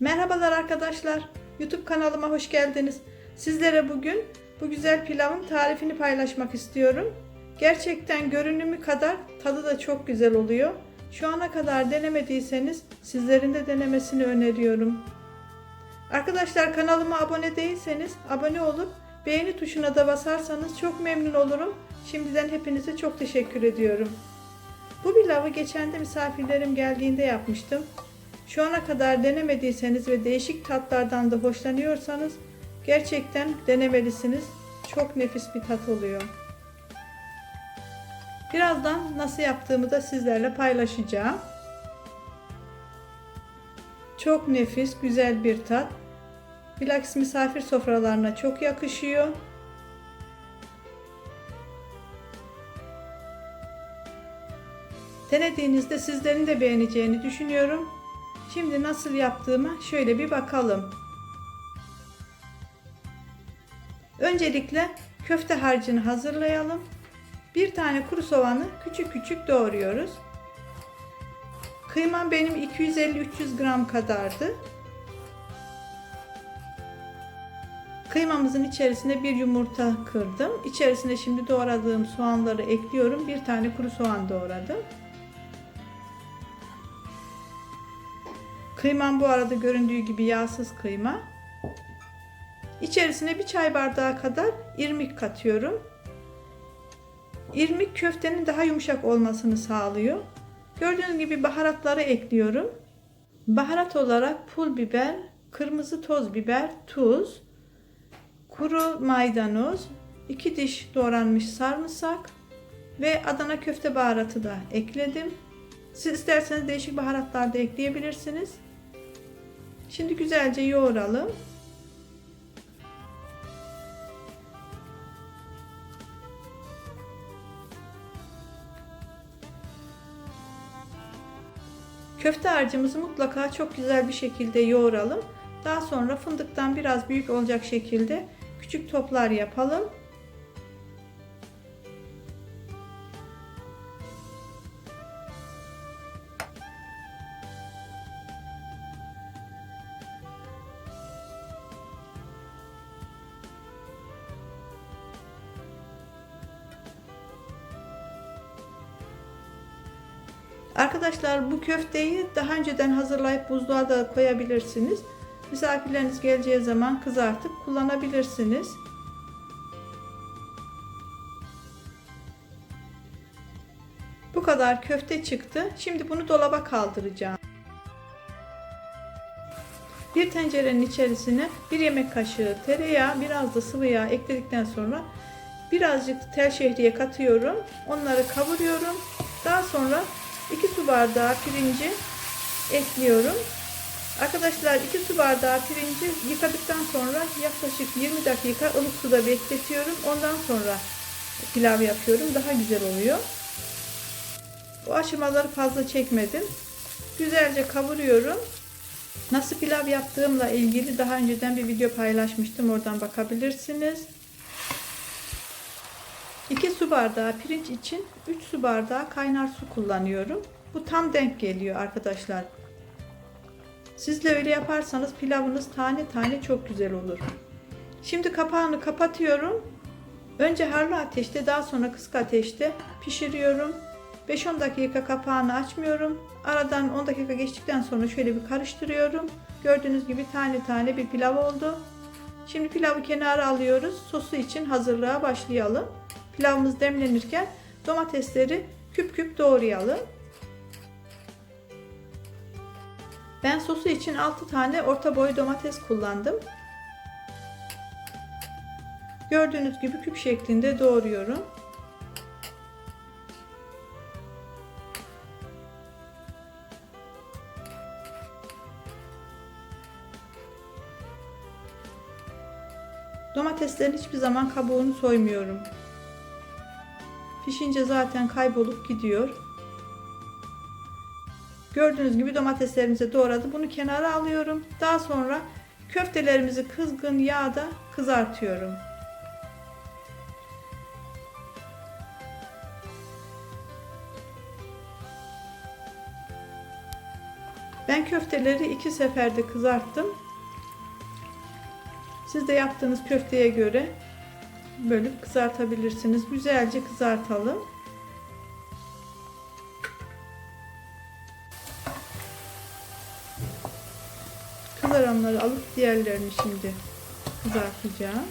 Merhabalar arkadaşlar. YouTube kanalıma hoş geldiniz. Sizlere bugün bu güzel pilavın tarifini paylaşmak istiyorum. Gerçekten görünümü kadar tadı da çok güzel oluyor. Şu ana kadar denemediyseniz sizlerin de denemesini öneriyorum. Arkadaşlar kanalıma abone değilseniz abone olup beğeni tuşuna da basarsanız çok memnun olurum. Şimdiden hepinize çok teşekkür ediyorum. Bu pilavı geçen de misafirlerim geldiğinde yapmıştım. Şu ana kadar denemediyseniz ve değişik tatlardan da hoşlanıyorsanız gerçekten denemelisiniz. Çok nefis bir tat oluyor. Birazdan nasıl yaptığımı da sizlerle paylaşacağım. Çok nefis, güzel bir tat. Bilakis misafir sofralarına çok yakışıyor. Denediğinizde sizlerin de beğeneceğini düşünüyorum. Şimdi nasıl yaptığıma şöyle bir bakalım. Öncelikle köfte harcını hazırlayalım. Bir tane kuru soğanı küçük küçük doğruyoruz. Kıymam benim 250-300 gram kadardı. Kıymamızın içerisine bir yumurta kırdım. İçerisine şimdi doğradığım soğanları ekliyorum. Bir tane kuru soğan doğradım. Kıymam bu arada göründüğü gibi yağsız kıyma. İçerisine bir çay bardağı kadar irmik katıyorum. İrmik köftenin daha yumuşak olmasını sağlıyor. Gördüğünüz gibi baharatları ekliyorum. Baharat olarak pul biber, kırmızı toz biber, tuz, kuru maydanoz, 2 diş doğranmış sarımsak ve Adana köfte baharatı da ekledim. Siz isterseniz değişik baharatlar da ekleyebilirsiniz. Şimdi güzelce yoğuralım. Köfte harcımızı mutlaka çok güzel bir şekilde yoğuralım. Daha sonra fındıktan biraz büyük olacak şekilde küçük toplar yapalım. Arkadaşlar bu köfteyi daha önceden hazırlayıp buzluğa da koyabilirsiniz. Misafirleriniz geleceği zaman kızartıp kullanabilirsiniz. Bu kadar köfte çıktı. Şimdi bunu dolaba kaldıracağım. Bir tencerenin içerisine bir yemek kaşığı tereyağı, biraz da sıvı yağ ekledikten sonra birazcık tel şehriye katıyorum. Onları kavuruyorum. Daha sonra 2 su bardağı pirinci ekliyorum. Arkadaşlar 2 su bardağı pirinci yıkadıktan sonra yaklaşık 20 dakika ılık suda bekletiyorum. Ondan sonra pilav yapıyorum. Daha güzel oluyor. Bu aşamaları fazla çekmedim. Güzelce kavuruyorum. Nasıl pilav yaptığımla ilgili daha önceden bir video paylaşmıştım. Oradan bakabilirsiniz. 2 su bardağı pirinç için 3 su bardağı kaynar su kullanıyorum. Bu tam denk geliyor arkadaşlar. Siz de öyle yaparsanız pilavınız tane tane çok güzel olur. Şimdi kapağını kapatıyorum. Önce harlı ateşte daha sonra kısık ateşte pişiriyorum. 5-10 dakika kapağını açmıyorum. Aradan 10 dakika geçtikten sonra şöyle bir karıştırıyorum. Gördüğünüz gibi tane tane bir pilav oldu. Şimdi pilavı kenara alıyoruz. Sosu için hazırlığa başlayalım. Pilavımız demlenirken domatesleri küp küp doğrayalım. Ben sosu için 6 tane orta boy domates kullandım. Gördüğünüz gibi küp şeklinde doğruyorum. Domateslerin hiçbir zaman kabuğunu soymuyorum. Pişince zaten kaybolup gidiyor. Gördüğünüz gibi domateslerimizi doğradı. Bunu kenara alıyorum. Daha sonra köftelerimizi kızgın yağda kızartıyorum. Ben köfteleri iki seferde kızarttım. Siz de yaptığınız köfteye göre bölüp kızartabilirsiniz. Güzelce kızartalım. Kızaranları alıp diğerlerini şimdi kızartacağım.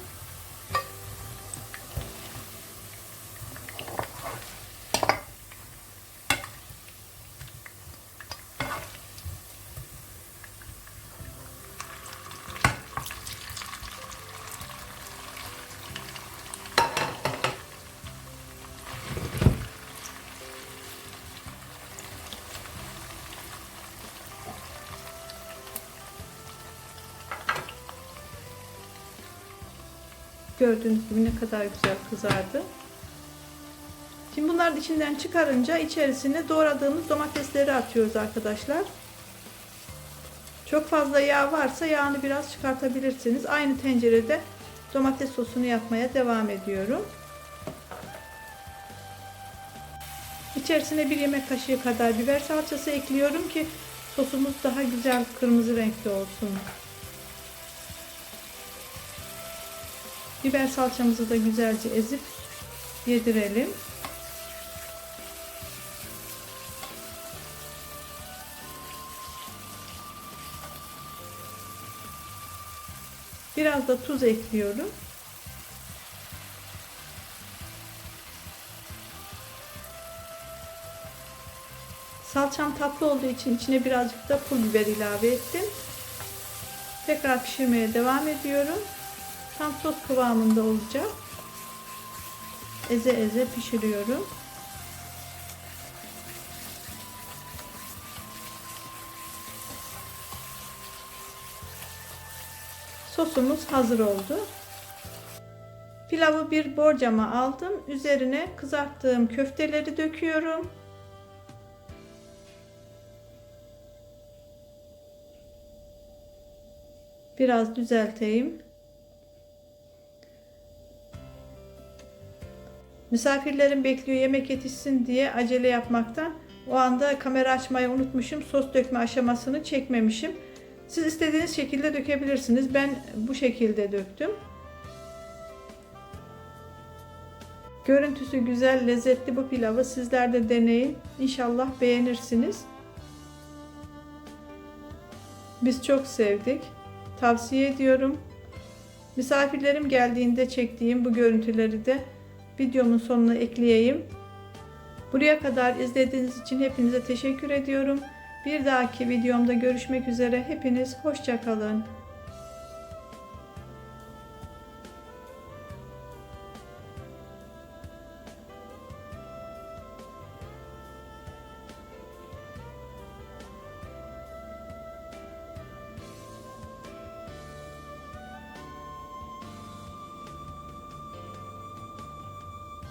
Gördüğünüz gibi ne kadar güzel kızardı. Şimdi bunları içinden çıkarınca içerisine doğradığımız domatesleri atıyoruz arkadaşlar. Çok fazla yağ varsa yağını biraz çıkartabilirsiniz. Aynı tencerede domates sosunu yapmaya devam ediyorum. İçerisine bir yemek kaşığı kadar biber salçası ekliyorum ki sosumuz daha güzel kırmızı renkli olsun. Biber salçamızı da güzelce ezip yedirelim. Biraz da tuz ekliyorum. Salçam tatlı olduğu için içine birazcık da pul biber ilave ettim. Tekrar pişirmeye devam ediyorum. Tam sos kıvamında olacak. Eze eze pişiriyorum. Sosumuz hazır oldu. Pilavı bir borcama aldım. Üzerine kızarttığım köfteleri döküyorum. Biraz düzelteyim. Misafirlerim bekliyor yemek yetişsin diye acele yapmaktan o anda kamera açmayı unutmuşum. Sos dökme aşamasını çekmemişim. Siz istediğiniz şekilde dökebilirsiniz. Ben bu şekilde döktüm. Görüntüsü güzel, lezzetli bu pilavı sizler de deneyin. İnşallah beğenirsiniz. Biz çok sevdik. Tavsiye ediyorum. Misafirlerim geldiğinde çektiğim bu görüntüleri de videomun sonuna ekleyeyim. Buraya kadar izlediğiniz için hepinize teşekkür ediyorum. Bir dahaki videomda görüşmek üzere. Hepiniz hoşçakalın.